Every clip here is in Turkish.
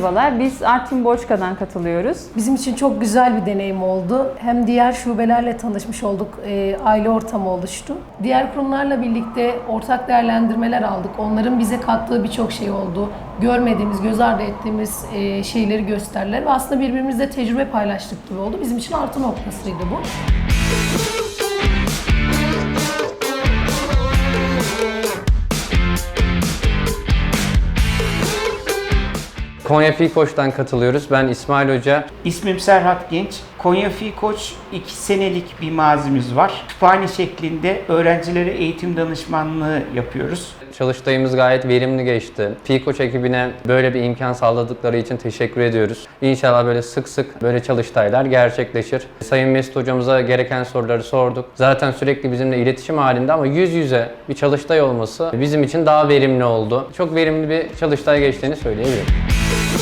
Merhabalar, biz Artvin Borçka'dan katılıyoruz. Bizim için çok güzel bir deneyim oldu. Hem diğer şubelerle tanışmış olduk, e, aile ortamı oluştu. Diğer kurumlarla birlikte ortak değerlendirmeler aldık. Onların bize kattığı birçok şey oldu. Görmediğimiz, göz ardı ettiğimiz e, şeyleri gösterdiler ve aslında birbirimizle tecrübe paylaştık gibi oldu. Bizim için artı noktasıydı bu. Konya Fikoç'tan katılıyoruz. Ben İsmail Hoca. İsmim Serhat Genç. Konya Fi Koç 2 senelik bir mazimiz var. Kütüphane şeklinde öğrencilere eğitim danışmanlığı yapıyoruz. Çalıştayımız gayet verimli geçti. Fikoç ekibine böyle bir imkan sağladıkları için teşekkür ediyoruz. İnşallah böyle sık sık böyle çalıştaylar gerçekleşir. Sayın Mesut hocamıza gereken soruları sorduk. Zaten sürekli bizimle iletişim halinde ama yüz yüze bir çalıştay olması bizim için daha verimli oldu. Çok verimli bir çalıştay geçtiğini söyleyebilirim. Yeah.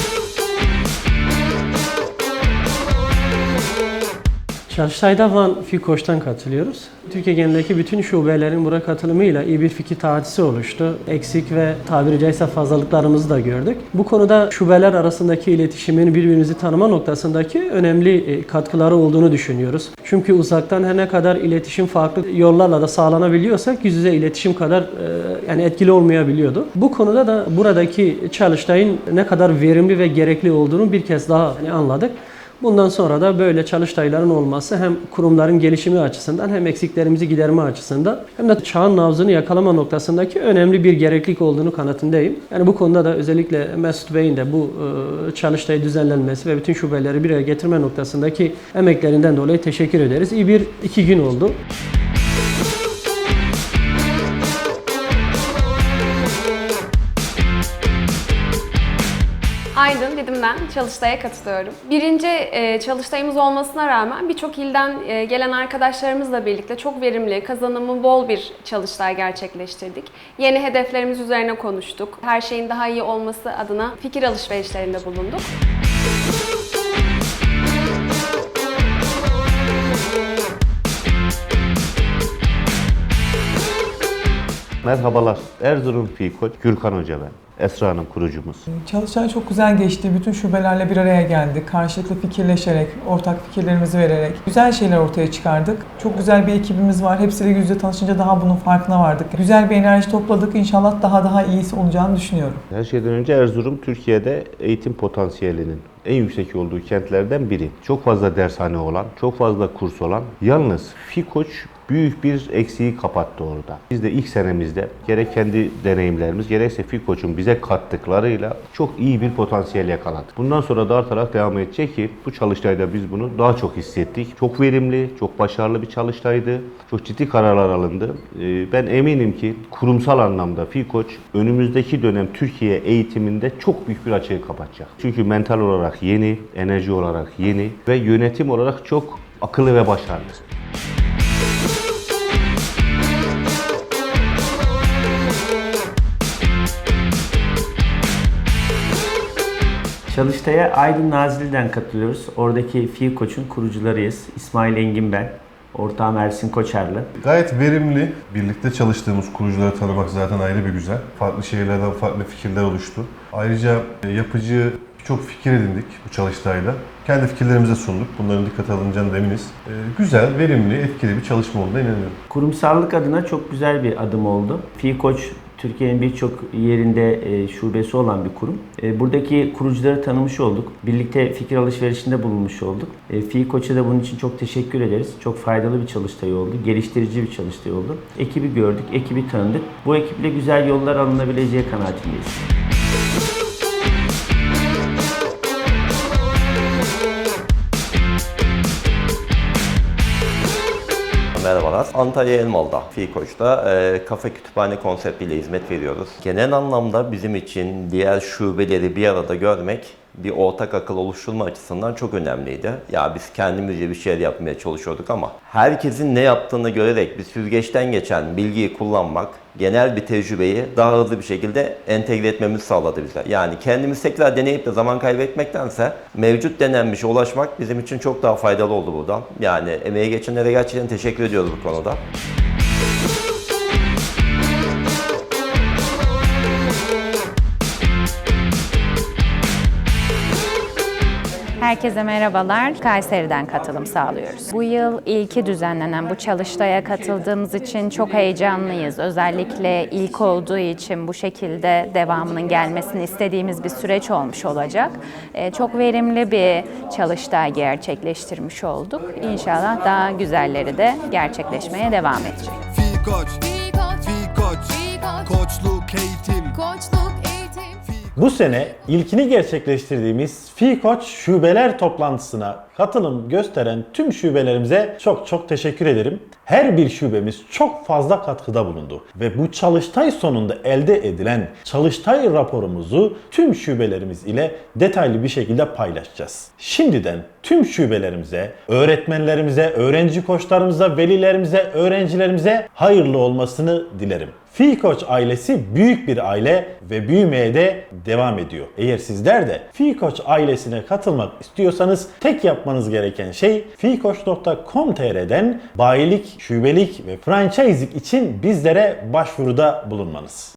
Çalıştay'da Van Fikoş'tan katılıyoruz. Türkiye genelindeki bütün şubelerin buraya katılımıyla iyi bir fikir tahtisi oluştu. Eksik ve tabiri caizse fazlalıklarımızı da gördük. Bu konuda şubeler arasındaki iletişimin birbirimizi tanıma noktasındaki önemli e, katkıları olduğunu düşünüyoruz. Çünkü uzaktan her ne kadar iletişim farklı yollarla da sağlanabiliyorsak yüz yüze iletişim kadar e, yani etkili olmayabiliyordu. Bu konuda da buradaki çalıştayın ne kadar verimli ve gerekli olduğunu bir kez daha anladık. Bundan sonra da böyle çalıştayların olması hem kurumların gelişimi açısından hem eksiklerimizi giderme açısından hem de çağın nabzını yakalama noktasındaki önemli bir gereklilik olduğunu kanatındayım. Yani bu konuda da özellikle Mesut Bey'in de bu e, çalıştayı düzenlenmesi ve bütün şubeleri bir araya getirme noktasındaki emeklerinden dolayı teşekkür ederiz. İyi bir iki gün oldu. Didim'den çalıştaya katılıyorum. Birinci e, çalıştayımız olmasına rağmen birçok ilden e, gelen arkadaşlarımızla birlikte çok verimli, kazanımı bol bir çalıştay gerçekleştirdik. Yeni hedeflerimiz üzerine konuştuk. Her şeyin daha iyi olması adına fikir alışverişlerinde bulunduk. Merhabalar. Erzurum Fikoç, Gürkan Hoca ben. Esra Hanım kurucumuz. Çalıştay çok güzel geçti. Bütün şubelerle bir araya geldik. Karşılıklı fikirleşerek, ortak fikirlerimizi vererek güzel şeyler ortaya çıkardık. Çok güzel bir ekibimiz var. Hepsiyle yüz yüze tanışınca daha bunun farkına vardık. Güzel bir enerji topladık. İnşallah daha daha iyisi olacağını düşünüyorum. Her şeyden önce Erzurum Türkiye'de eğitim potansiyelinin en yüksek olduğu kentlerden biri. Çok fazla dershane olan, çok fazla kurs olan. Yalnız Fikoç büyük bir eksiği kapattı orada. Biz de ilk senemizde gerek kendi deneyimlerimiz gerekse Fikoç'un bize kattıklarıyla çok iyi bir potansiyel yakaladık. Bundan sonra da artarak devam edecek ki bu çalıştayda biz bunu daha çok hissettik. Çok verimli, çok başarılı bir çalıştaydı. Çok ciddi kararlar alındı. Ee, Ben eminim ki kurumsal anlamda Fikoç önümüzdeki dönem Türkiye eğitiminde çok büyük bir açığı kapatacak. Çünkü mental olarak yeni, enerji olarak yeni ve yönetim olarak çok akıllı ve başarılı. Çalıştay'a Aydın Nazilli'den katılıyoruz. Oradaki Fi Koç'un kurucularıyız. İsmail Engin ben. Ortağım Ersin Koçerli. Gayet verimli. Birlikte çalıştığımız kurucuları tanımak zaten ayrı bir güzel. Farklı şehirlerden farklı fikirler oluştu. Ayrıca e, yapıcı çok fikir edindik bu çalıştayla. Kendi fikirlerimize sunduk. Bunların dikkate alınacağını da eminiz. E, Güzel, verimli, etkili bir çalışma olduğuna inanıyorum. Kurumsallık adına çok güzel bir adım oldu. Fi Koç Türkiye'nin birçok yerinde e, şubesi olan bir kurum. E, buradaki kurucuları tanımış olduk. Birlikte fikir alışverişinde bulunmuş olduk. E, Fi Koç'a da bunun için çok teşekkür ederiz. Çok faydalı bir çalıştay oldu. Geliştirici bir çalıştay oldu. Ekibi gördük, ekibi tanıdık. Bu ekiple güzel yollar alınabileceği kanaatindeyiz. Merhabalar. Antalya Elmalı'da, Fikoç'ta e, kafe kütüphane konseptiyle hizmet veriyoruz. Genel anlamda bizim için diğer şubeleri bir arada görmek bir ortak akıl oluşturma açısından çok önemliydi. Ya biz kendimizce bir şeyler yapmaya çalışıyorduk ama herkesin ne yaptığını görerek bir süzgeçten geçen bilgiyi kullanmak genel bir tecrübeyi daha hızlı bir şekilde entegre etmemizi sağladı bize. Yani kendimiz tekrar deneyip de zaman kaybetmektense mevcut denenmişe ulaşmak bizim için çok daha faydalı oldu buradan. Yani emeği geçenlere gerçekten teşekkür ediyoruz bu konuda. Herkese merhabalar. Kayseri'den katılım sağlıyoruz. Bu yıl ilki düzenlenen bu çalıştaya katıldığımız için çok heyecanlıyız. Özellikle ilk olduğu için bu şekilde devamının gelmesini istediğimiz bir süreç olmuş olacak. Ee, Çok verimli bir çalıştay gerçekleştirmiş olduk. İnşallah daha güzelleri de gerçekleşmeye devam edecek. Fi koç, fi koç, koçluk eğitim, Koçluk eğitim. Bu sene ilkini gerçekleştirdiğimiz Fi Koç şubeler toplantısına katılım gösteren tüm şubelerimize çok çok teşekkür ederim. Her bir şubemiz çok fazla katkıda bulundu ve bu çalıştay sonunda elde edilen çalıştay raporumuzu tüm şubelerimiz ile detaylı bir şekilde paylaşacağız. Şimdiden tüm şubelerimize, öğretmenlerimize, öğrenci koçlarımıza, velilerimize, öğrencilerimize hayırlı olmasını dilerim. Fi Koç ailesi büyük bir aile ve büyümeye de devam ediyor. Eğer sizler de Fi Koç ailesine katılmak istiyorsanız tek yapmanız gereken şey fikoç.com.tr'den bayilik, şubelik ve franchising için bizlere başvuruda bulunmanız.